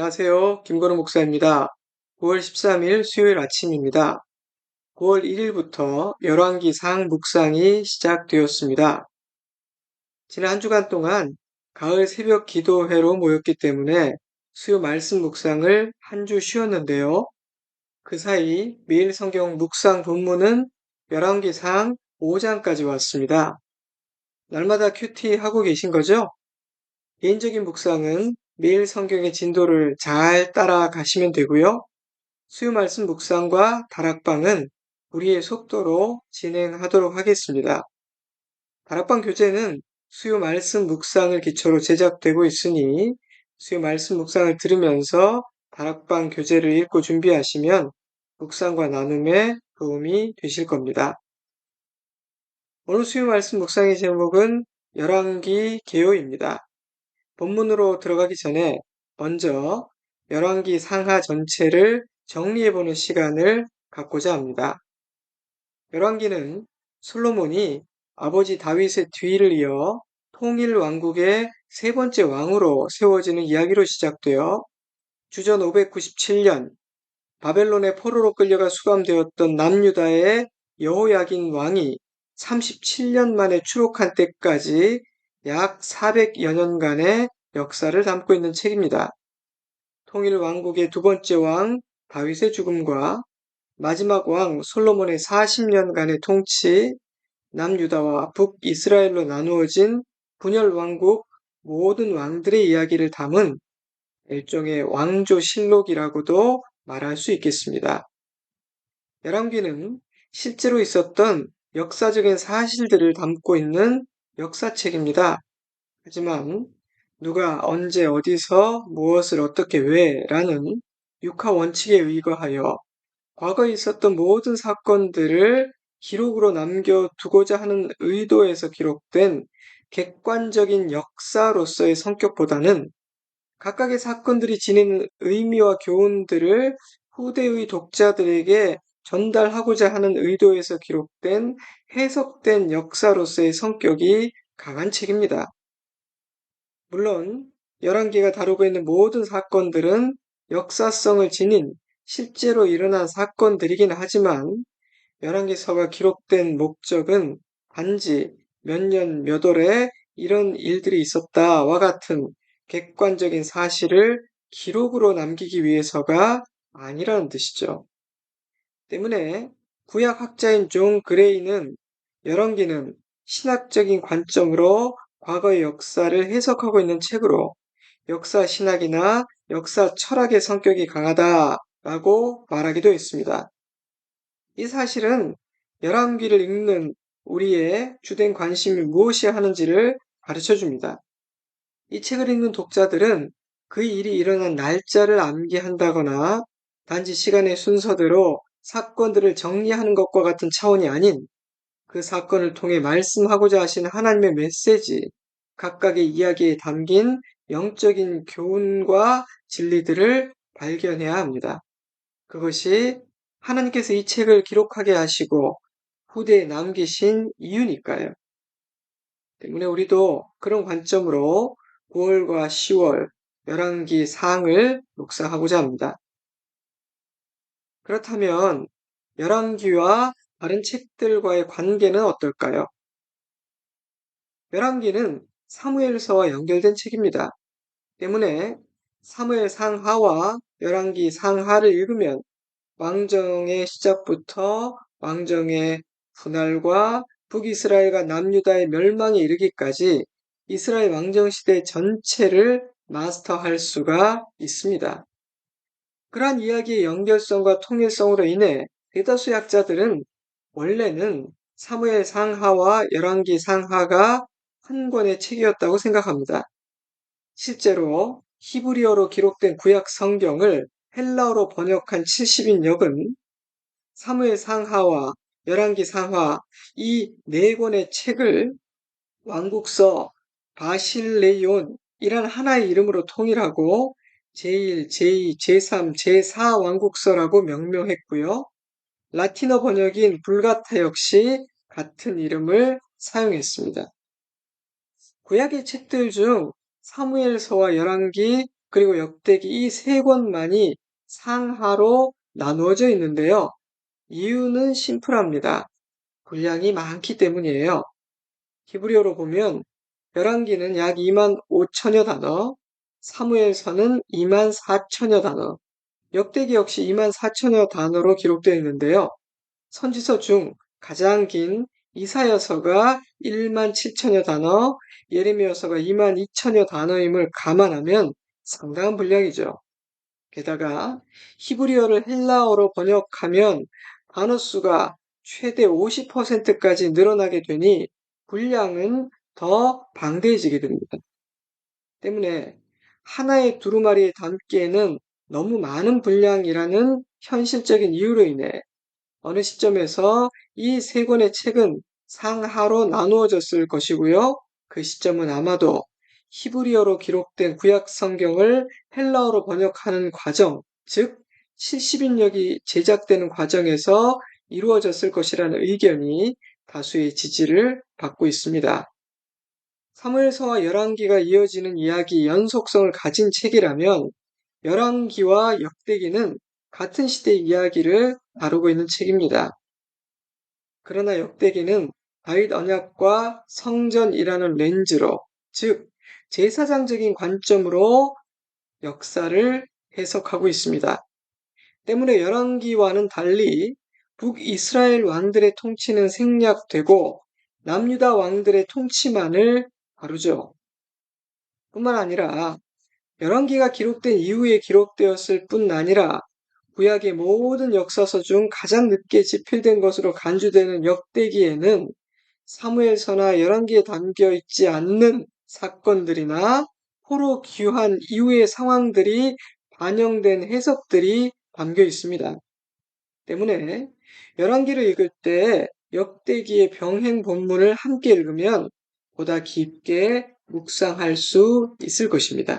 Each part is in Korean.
안녕하세요. 김건우 목사입니다. 9월 13일 수요일 아침입니다. 9월 1일부터 열왕기상 묵상이 시작되었습니다. 지난 한 주간 동안 가을 새벽 기도회로 모였기 때문에 수요 말씀 묵상을 한 주 쉬었는데요. 그 사이 매일 성경 묵상 본문은 열왕기상 5장까지 왔습니다. 날마다 큐티 하고 계신 거죠? 개인적인 묵상은 매일 성경의 진도를 잘 따라가시면 되고요. 수요 말씀 묵상과 다락방은 우리의 속도로 진행하도록 하겠습니다. 다락방 교재는 수요 말씀 묵상을 기초로 제작되고 있으니 수요 말씀 묵상을 들으면서 다락방 교재를 읽고 준비하시면 묵상과 나눔에 도움이 되실 겁니다. 오늘 수요 말씀 묵상의 제목은 열왕기 개요입니다. 본문으로 들어가기 전에 먼저 열왕기 상하 전체를 정리해보는 시간을 갖고자 합니다. 열왕기는 솔로몬이 아버지 다윗의 뒤를 이어 통일 왕국의 세 번째 왕으로 세워지는 이야기로 시작되어 주전 597년 바벨론의 포로로 끌려가 수감되었던 남유다의 여호야긴 왕이 37년 만에 추록한 때까지 약 400여 년간의 역사를 담고 있는 책입니다. 통일 왕국의 두 번째 왕 다윗의 죽음과 마지막 왕 솔로몬의 40년간의 통치, 남유다와 북이스라엘로 나누어진 분열 왕국 모든 왕들의 이야기를 담은 일종의 왕조 실록이라고도 말할 수 있겠습니다. 열왕기는 실제로 있었던 역사적인 사실들을 담고 있는 역사책입니다. 하지만 누가 언제 어디서 무엇을 어떻게 왜 라는 육하 원칙에 의거하여 과거에 있었던 모든 사건들을 기록으로 남겨두고자 하는 의도에서 기록된 객관적인 역사로서의 성격보다는 각각의 사건들이 지니는 의미와 교훈들을 후대의 독자들에게 전달하고자 하는 의도에서 기록된 해석된 역사로서의 성격이 강한 책입니다. 물론 열왕기가 다루고 있는 모든 사건들은 역사성을 지닌 실제로 일어난 사건들이긴 하지만 열왕기서가 기록된 목적은 단지 몇 년 몇 월에 이런 일들이 있었다와 같은 객관적인 사실을 기록으로 남기기 위해서가 아니라는 뜻이죠. 때문에 구약 학자인 존 그레이는 열왕기는 신학적인 관점으로 과거의 역사를 해석하고 있는 책으로 역사 신학이나 역사 철학의 성격이 강하다라고 말하기도 했습니다. 이 사실은 열왕기를 읽는 우리의 주된 관심이 무엇이 하는지를 가르쳐 줍니다. 이 책을 읽는 독자들은 그 일이 일어난 날짜를 암기한다거나 단지 시간의 순서대로 사건들을 정리하는 것과 같은 차원이 아닌 그 사건을 통해 말씀하고자 하시는 하나님의 메시지, 각각의 이야기에 담긴 영적인 교훈과 진리들을 발견해야 합니다. 그것이 하나님께서 이 책을 기록하게 하시고 후대에 남기신 이유니까요. 때문에 우리도 그런 관점으로 9월과 10월 열왕기 상을 묵상하고자 합니다. 그렇다면 열왕기와 다른 책들과의 관계는 어떨까요? 열왕기는 사무엘서와 연결된 책입니다. 때문에 사무엘 상하와 열왕기 상하를 읽으면 왕정의 시작부터 왕정의 분할과 북이스라엘과 남유다의 멸망에 이르기까지 이스라엘 왕정 시대 전체를 마스터할 수가 있습니다. 그러한 이야기의 연결성과 통일성으로 인해 대다수 학자들은 원래는 사무엘 상하와 열왕기 상하가 한 권의 책이었다고 생각합니다. 실제로 히브리어로 기록된 구약 성경을 헬라어로 번역한 70인 역은 사무엘 상하와 열왕기 상하 이 네 권의 책을 왕국서 바실레온이란 하나의 이름으로 통일하고 제1, 제2, 제3, 제4 왕국서라고 명명했고요. 라틴어 번역인 불가타 역시 같은 이름을 사용했습니다. 구약의 책들 중 사무엘서와 열왕기 그리고 역대기 이 세 권만이 상하로 나누어져 있는데요. 이유는 심플합니다. 분량이 많기 때문이에요. 히브리어로 보면 열왕기는 약 2만 5천여 단어, 사무엘서는 2만 4천여 단어, 역대기 역시 2만 4천여 단어로 기록되어 있는데요. 선지서 중 가장 긴 이사여서가 1만 7천여 단어, 예레미야서가 2만 2천여 단어임을 감안하면 상당한 분량이죠. 게다가 히브리어를 헬라어로 번역하면 단어 수가 최대 50%까지 늘어나게 되니 분량은 더 방대해지게 됩니다. 때문에 하나의 두루마리에 담기에는 너무 많은 분량이라는 현실적인 이유로 인해 어느 시점에서 이 세 권의 책은 상하로 나누어졌을 것이고요. 그 시점은 아마도 히브리어로 기록된 구약 성경을 헬라어로 번역하는 과정, 즉 70인력이 제작되는 과정에서 이루어졌을 것이라는 의견이 다수의 지지를 받고 있습니다. 사무엘서와 열왕기가 이어지는 이야기 연속성을 가진 책이라면 열왕기와 역대기는 같은 시대의 이야기를 다루고 있는 책입니다. 그러나 역대기는 다윗 언약과 성전이라는 렌즈로, 즉 제사장적인 관점으로 역사를 해석하고 있습니다. 때문에 열왕기와는 달리 북이스라엘 왕들의 통치는 생략되고 남유다 왕들의 통치만을 다루죠. 뿐만 아니라 열왕기가 기록된 이후에 기록되었을 뿐 아니라 구약의 모든 역사서 중 가장 늦게 집필된 것으로 간주되는 역대기에는 사무엘서나 열왕기에 담겨 있지 않는 사건들이나 포로 귀환 이후의 상황들이 반영된 해석들이 담겨 있습니다. 때문에 열왕기를 읽을 때 역대기의 병행 본문을 함께 읽으면 보다 깊게 묵상할 수 있을 것입니다.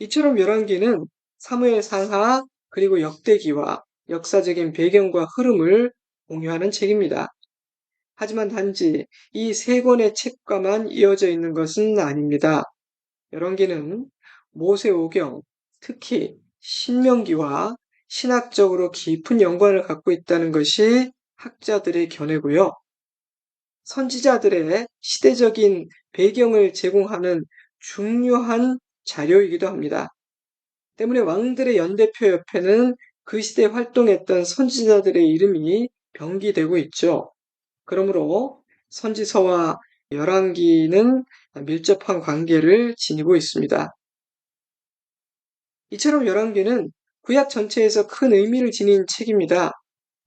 이처럼 열왕기는 사무엘 상하 그리고 역대기와 역사적인 배경과 흐름을 공유하는 책입니다. 하지만 단지 이 세 권의 책과만 이어져 있는 것은 아닙니다. 열왕기는 모세오경, 특히 신명기와 신학적으로 깊은 연관을 갖고 있다는 것이 학자들의 견해고요. 선지자들의 시대적인 배경을 제공하는 중요한 자료이기도 합니다. 때문에 왕들의 연대표 옆에는 그 시대에 활동했던 선지자들의 이름이 병기되고 있죠. 그러므로 선지서와 열왕기는 밀접한 관계를 지니고 있습니다. 이처럼 열왕기는 구약 전체에서 큰 의미를 지닌 책입니다.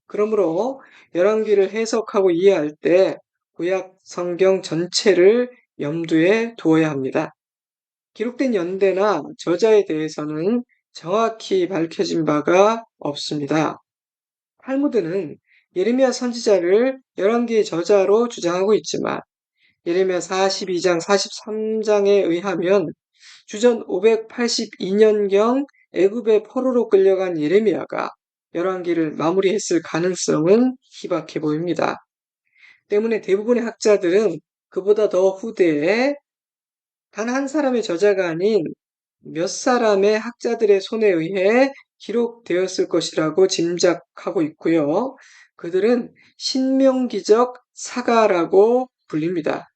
그러므로 열왕기를 해석하고 이해할 때 구약 성경 전체를 염두에 두어야 합니다. 기록된 연대나 저자에 대해서는 정확히 밝혀진 바가 없습니다. 탈무드는 예레미야 선지자를 열왕기의 저자로 주장하고 있지만 예레미야 42장 43장에 의하면 주전 582년경 애굽의 포로로 끌려간 예레미야가 열왕기를 마무리했을 가능성은 희박해 보입니다. 때문에 대부분의 학자들은 그보다 더 후대에 단 한 사람의 저자가 아닌 몇 사람의 학자들의 손에 의해 기록되었을 것이라고 짐작하고 있고요. 그들은 신명기적 사가라고 불립니다.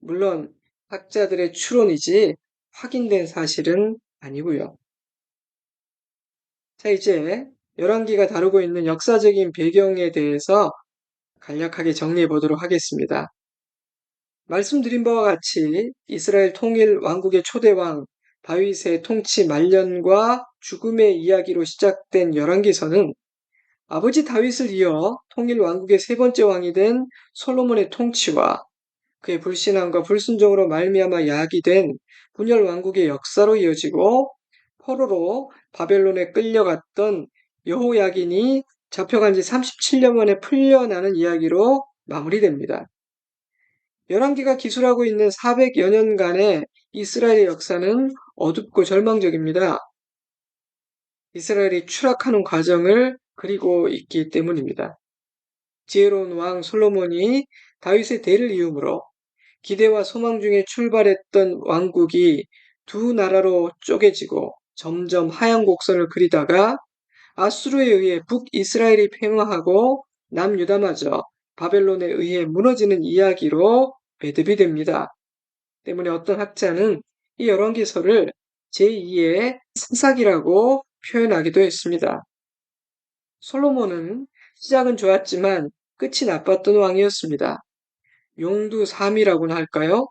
물론 학자들의 추론이지 확인된 사실은 아니고요. 자, 이제 열왕기가 다루고 있는 역사적인 배경에 대해서 간략하게 정리해 보도록 하겠습니다. 말씀드린 바와 같이 이스라엘 통일 왕국의 초대왕 다윗의 통치 말년과 죽음의 이야기로 시작된 열왕기서는 아버지 다윗을 이어 통일 왕국의 세 번째 왕이 된 솔로몬의 통치와 그의 불신앙과 불순종으로 말미암아 야기된 분열 왕국의 역사로 이어지고 포로로 바벨론에 끌려갔던 여호야긴이 잡혀간 지 37년 만에 풀려나는 이야기로 마무리됩니다. 열왕기가 기술하고 있는 400여 년간의 이스라엘의 역사는 어둡고 절망적입니다. 이스라엘이 추락하는 과정을 그리고 있기 때문입니다. 지혜로운 왕 솔로몬이 다윗의 대를 이음으로 기대와 소망 중에 출발했던 왕국이 두 나라로 쪼개지고 점점 하얀 곡선을 그리다가 아수르에 의해 북이스라엘이 팽화하고 남유다마저 바벨론에 의해 무너지는 이야기로 배듭이 됩니다. 때문에 어떤 학자는 이 열왕기서를 제2의 산삭이라고 표현하기도 했습니다. 솔로몬은 시작은 좋았지만 끝이 나빴던 왕이었습니다. 용두삼이라고나 할까요?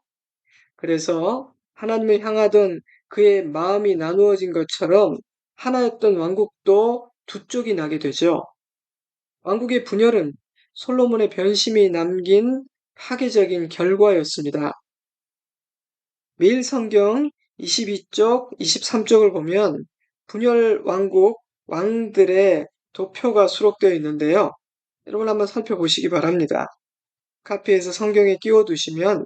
그래서 하나님을 향하던 그의 마음이 나누어진 것처럼 하나였던 왕국도 두 쪽이 나게 되죠. 왕국의 분열은 솔로몬의 변심이 남긴 파괴적인 결과였습니다. 매일 성경 22쪽, 23쪽을 보면 분열 왕국 왕들의 도표가 수록되어 있는데요. 여러분 한번 살펴보시기 바랍니다. 카피에서 성경에 끼워두시면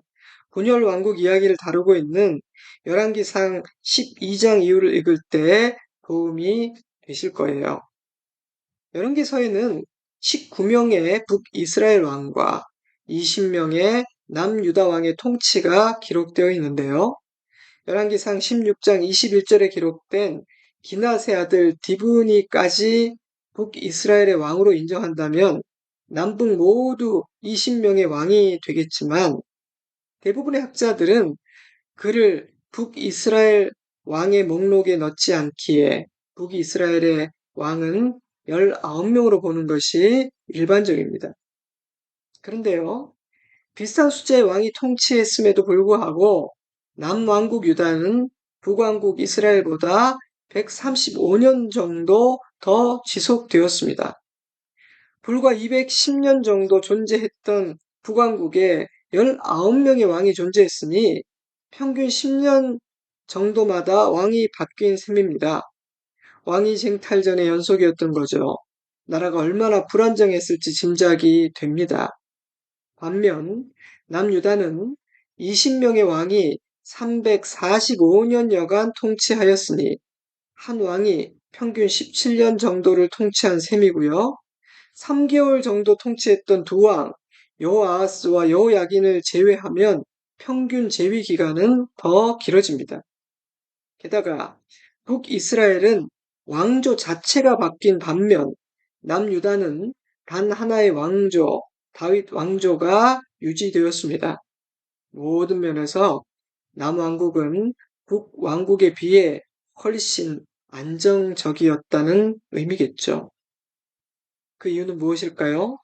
분열 왕국 이야기를 다루고 있는 열왕기상 12장 이후를 읽을 때 도움이 되실 거예요. 열왕기서에는 19명의 북이스라엘 왕과 20명의 남유다 왕의 통치가 기록되어 있는데요. 열왕기상 16장 21절에 기록된 기나세 아들 디브니까지 북이스라엘의 왕으로 인정한다면 남북 모두 20명의 왕이 되겠지만 대부분의 학자들은 그를 북이스라엘 왕의 목록에 넣지 않기에 북이스라엘의 왕은 19명으로 보는 것이 일반적입니다. 그런데요, 비슷한 숫자의 왕이 통치했음에도 불구하고 남왕국 유다는 북왕국 이스라엘보다 135년 정도 더 지속되었습니다. 불과 210년 정도 존재했던 북왕국에 19명의 왕이 존재했으니 평균 10년 정도마다 왕이 바뀐 셈입니다. 왕위 쟁탈전의 연속이었던 거죠. 나라가 얼마나 불안정했을지 짐작이 됩니다. 반면 남유다는 20명의 왕이 345년여간 통치하였으니 한 왕이 평균 17년 정도를 통치한 셈이고요. 3개월 정도 통치했던 두 왕, 여호아하스와 여호야긴을 제외하면 평균 재위 기간은 더 길어집니다. 게다가 북이스라엘은 왕조 자체가 바뀐 반면 남유다는 단 하나의 왕조, 다윗 왕조가 유지되었습니다. 모든 면에서 남왕국은 북왕국에 비해 훨씬 안정적이었다는 의미겠죠. 그 이유는 무엇일까요?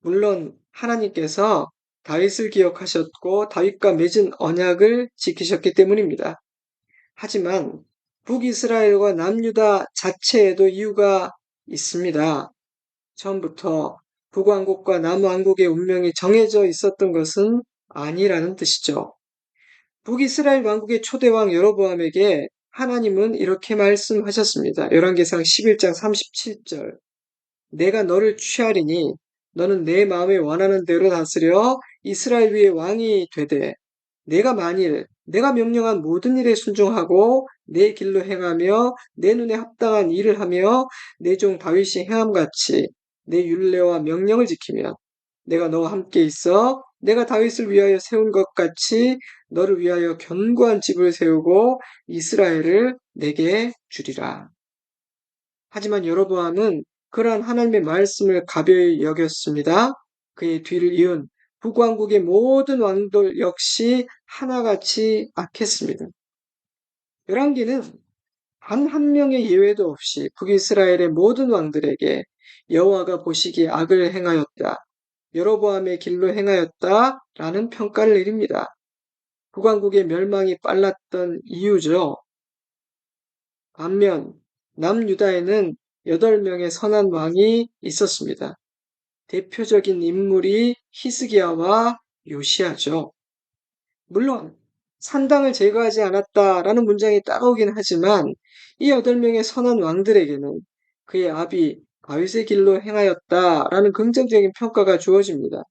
물론 하나님께서 다윗을 기억하셨고 다윗과 맺은 언약을 지키셨기 때문입니다. 하지만 북이스라엘과 남유다 자체에도 이유가 있습니다. 처음부터 북왕국과 남왕국의 운명이 정해져 있었던 것은 아니라는 뜻이죠. 북이스라엘 왕국의 초대왕 여로보암에게 하나님은 이렇게 말씀하셨습니다. 열왕기상 11장 37절 내가 너를 취하리니 너는 내 마음에 원하는 대로 다스려 이스라엘 위에 왕이 되되 내가 만일 내가 명령한 모든 일에 순종하고 내 길로 행하며 내 눈에 합당한 일을 하며 내 종 다윗이 행함같이 내 율례와 명령을 지키면 내가 너와 함께 있어 내가 다윗을 위하여 세운 것 같이 너를 위하여 견고한 집을 세우고 이스라엘을 내게 주리라. 하지만 여로보암은 그러한 하나님의 말씀을 가벼이 여겼습니다. 그의 뒤를 이은 북왕국의 모든 왕들 역시 하나같이 악했습니다. 열왕기는 단 한 명의 예외도 없이 북이스라엘의 모든 왕들에게 여호와가 보시기에 악을 행하였다. 여로보암의 길로 행하였다 라는 평가를 내립니다. 북왕국의 멸망이 빨랐던 이유죠. 반면 남유다에는 8명의 선한 왕이 있었습니다. 대표적인 인물이 히스기야와 요시아죠. 물론 산당을 제거하지 않았다라는 문장이 따라오긴 하지만 이 8명의 선한 왕들에게는 그의 아비 다윗의 길로 행하였다라는 긍정적인 평가가 주어집니다.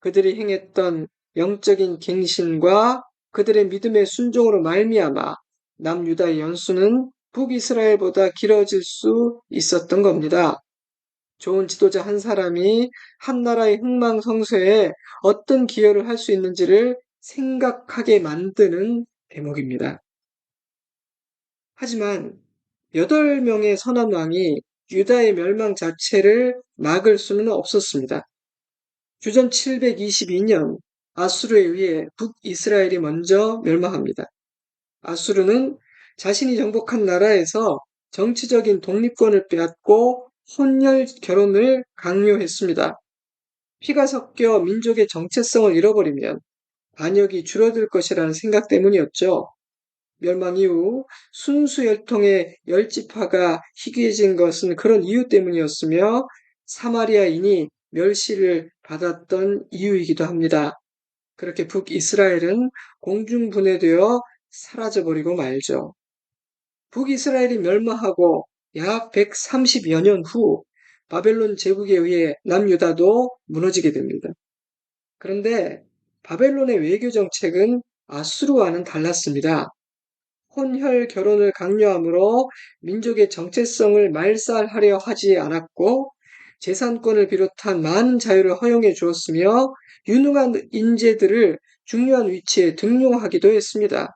그들이 행했던 영적인 갱신과 그들의 믿음의 순종으로 말미암아 남유다의 연수는 북이스라엘보다 길어질 수 있었던 겁니다. 좋은 지도자 한 사람이 한 나라의 흥망성쇠에 어떤 기여를 할 수 있는지를 생각하게 만드는 대목입니다. 하지만 여덟 명의 선한 왕이 유다의 멸망 자체를 막을 수는 없었습니다. 주전 722년 아수르에 의해 북이스라엘이 먼저 멸망합니다. 아수르는 자신이 정복한 나라에서 정치적인 독립권을 빼앗고 혼혈 결혼을 강요했습니다. 피가 섞여 민족의 정체성을 잃어버리면 반역이 줄어들 것이라는 생각 때문이었죠. 멸망 이후 순수 혈통의 열지파가 희귀해진 것은 그런 이유 때문이었으며 사마리아인이 멸시를 받았던 이유이기도 합니다. 그렇게 북이스라엘은 공중분해되어 사라져버리고 말죠. 북이스라엘이 멸망하고 약 130여 년 후 바벨론 제국에 의해 남유다도 무너지게 됩니다. 그런데 바벨론의 외교 정책은 아수르와는 달랐습니다. 혼혈 결혼을 강요함으로 민족의 정체성을 말살하려 하지 않았고 재산권을 비롯한 많은 자유를 허용해 주었으며 유능한 인재들을 중요한 위치에 등용하기도 했습니다.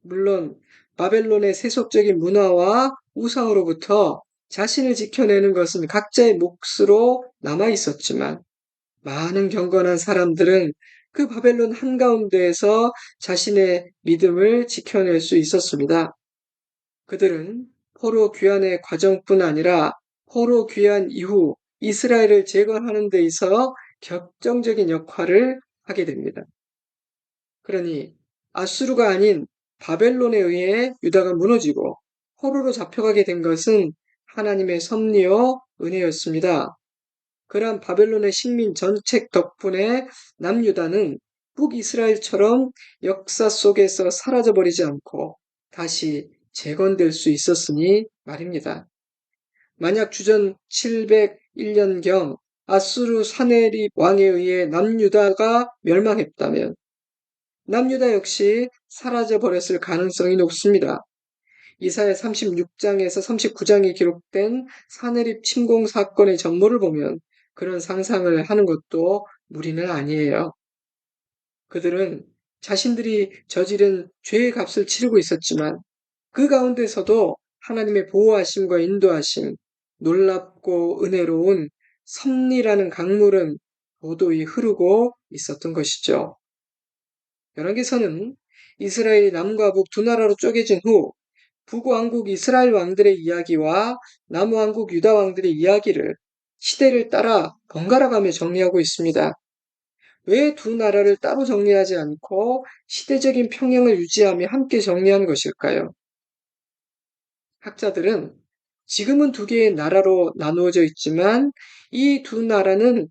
물론 바벨론의 세속적인 문화와 우상으로부터 자신을 지켜내는 것은 각자의 몫으로 남아 있었지만 많은 경건한 사람들은 그 바벨론 한가운데에서 자신의 믿음을 지켜낼 수 있었습니다. 그들은 포로 귀환의 과정뿐 아니라 포로 귀환 이후 이스라엘을 재건하는 데 있어 격정적인 역할을 하게 됩니다. 그러니 아수르가 아닌 바벨론에 의해 유다가 무너지고 포로로 잡혀가게 된 것은 하나님의 섭리요 은혜였습니다. 그러한 바벨론의 식민 전책 덕분에 남유다는 북이스라엘처럼 역사 속에서 사라져버리지 않고 다시 재건될 수 있었으니 말입니다. 만약 주전 701년경 아수르 사네립 왕에 의해 남유다가 멸망했다면 남유다 역시 사라져 버렸을 가능성이 높습니다. 이사야 36장에서 39장에 기록된 사내립 침공 사건의 전모를 보면 그런 상상을 하는 것도 무리는 아니에요. 그들은 자신들이 저지른 죄의 값을 치르고 있었지만 그 가운데서도 하나님의 보호하심과 인도하심, 놀랍고 은혜로운 섭리라는 강물은 도도히 흐르고 있었던 것이죠. 열왕기서는 이스라엘이 남과 북 두 나라로 쪼개진 후 북왕국 이스라엘 왕들의 이야기와 남왕국 유다 왕들의 이야기를 시대를 따라 번갈아가며 정리하고 있습니다. 왜 두 나라를 따로 정리하지 않고 시대적인 평형을 유지하며 함께 정리한 것일까요? 학자들은 지금은 두 개의 나라로 나누어져 있지만 이 두 나라는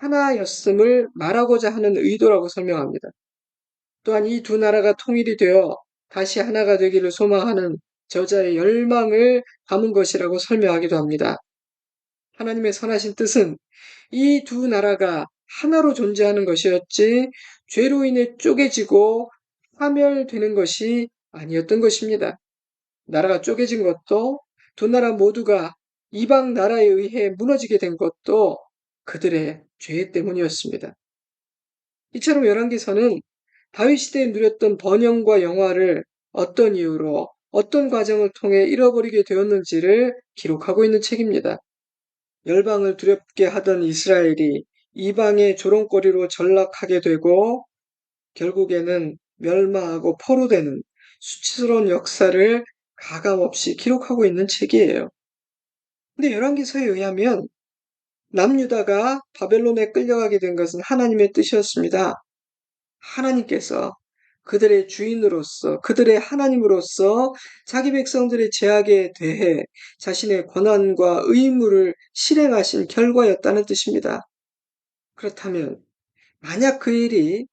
하나였음을 말하고자 하는 의도라고 설명합니다. 또한 이 두 나라가 통일이 되어 다시 하나가 되기를 소망하는 저자의 열망을 담은 것이라고 설명하기도 합니다. 하나님의 선하신 뜻은 이 두 나라가 하나로 존재하는 것이었지 죄로 인해 쪼개지고 파멸되는 것이 아니었던 것입니다. 나라가 쪼개진 것도 두 나라 모두가 이방 나라에 의해 무너지게 된 것도 그들의 죄 때문이었습니다. 이처럼 열왕기서는 다윗 시대에 누렸던 번영과 영화를 어떤 이유로 어떤 과정을 통해 잃어버리게 되었는지를 기록하고 있는 책입니다. 열방을 두렵게 하던 이스라엘이 이방의 조롱거리로 전락하게 되고 결국에는 멸망하고 포로되는 수치스러운 역사를 가감없이 기록하고 있는 책이에요. 근데 열왕기서에 의하면 남유다가 바벨론에 끌려가게 된 것은 하나님의 뜻이었습니다. 하나님께서 그들의 주인으로서 그들의 하나님으로서 자기 백성들의 제약에 대해 자신의 권한과 의무를 실행하신 결과였다는 뜻입니다. 그렇다면 만약 그 일이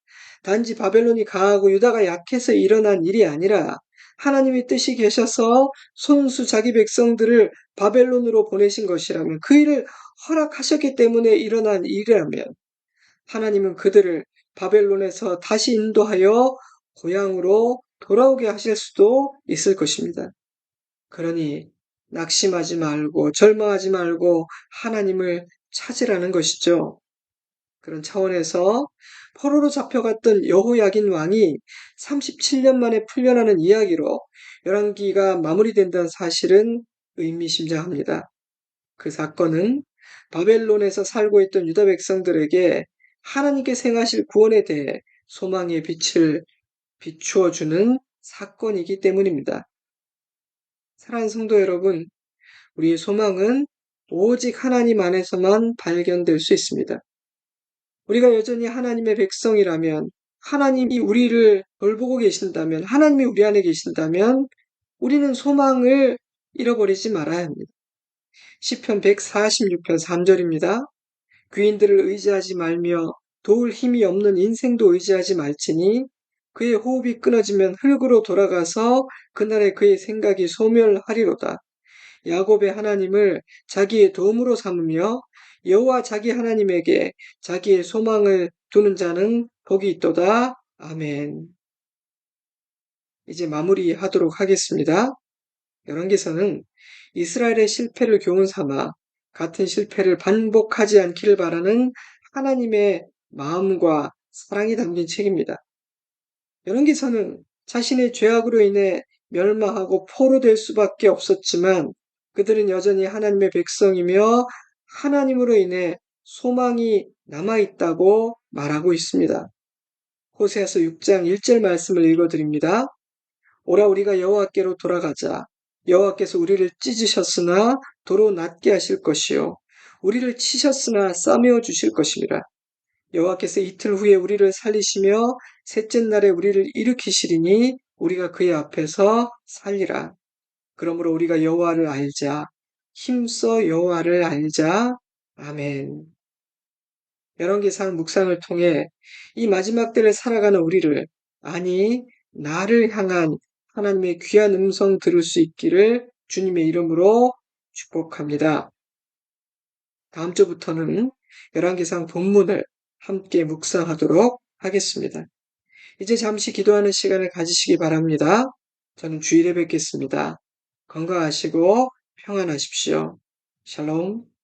단지 바벨론이 강하고 유다가 약해서 일어난 일이 아니라 하나님의 뜻이 계셔서 손수 자기 백성들을 바벨론으로 보내신 것이라면 그 일을 허락하셨기 때문에 일어난 일이라면 하나님은 그들을 바벨론에서 다시 인도하여 고향으로 돌아오게 하실 수도 있을 것입니다. 그러니 낙심하지 말고 절망하지 말고 하나님을 찾으라는 것이죠. 그런 차원에서 포로로 잡혀갔던 여호야긴 왕이 37년 만에 풀려나는 이야기로 열왕기가 마무리된다는 사실은 의미심장합니다. 그 사건은 바벨론에서 살고 있던 유다 백성들에게 하나님께 생하실 구원에 대해 소망의 빛을 비추어 주는 사건이기 때문입니다. 사랑하는 성도 여러분, 우리의 소망은 오직 하나님 안에서만 발견될 수 있습니다. 우리가 여전히 하나님의 백성이라면, 하나님이 우리를 돌보고 계신다면, 하나님이 우리 안에 계신다면, 우리는 소망을 잃어버리지 말아야 합니다. 시편 146편 3절입니다. 귀인들을 의지하지 말며 도울 힘이 없는 인생도 의지하지 말지니 그의 호흡이 끊어지면 흙으로 돌아가서 그날에 그의 생각이 소멸하리로다. 야곱의 하나님을 자기의 도움으로 삼으며 여호와 자기 하나님에게 자기의 소망을 두는 자는 복이 있도다. 아멘. 이제 마무리하도록 하겠습니다. 열왕기서는 이스라엘의 실패를 교훈 삼아 같은 실패를 반복하지 않기를 바라는 하나님의 마음과 사랑이 담긴 책입니다. 열왕기서는 자신의 죄악으로 인해 멸망하고 포로될 수밖에 없었지만 그들은 여전히 하나님의 백성이며 하나님으로 인해 소망이 남아있다고 말하고 있습니다. 호세아서 6장 1절 말씀을 읽어드립니다. 오라 우리가 여호와께로 돌아가자. 여호와께서 우리를 찢으셨으나 도로 낫게 하실 것이요 우리를 치셨으나 싸매어 주실 것입니다. 여호와께서 이틀 후에 우리를 살리시며 셋째 날에 우리를 일으키시리니 우리가 그의 앞에서 살리라. 그러므로 우리가 여호와를 알자. 힘써 여호와를 알자. 아멘. 열왕기상 묵상을 통해 이 마지막 때를 살아가는 우리를 아니 나를 향한 하나님의 귀한 음성 들을 수 있기를 주님의 이름으로 축복합니다. 다음 주부터는 열왕기상 본문을 함께 묵상하도록 하겠습니다. 이제 잠시 기도하는 시간을 가지시기 바랍니다. 저는 주일에 뵙겠습니다. 건강하시고 평안하십시오. 샬롬.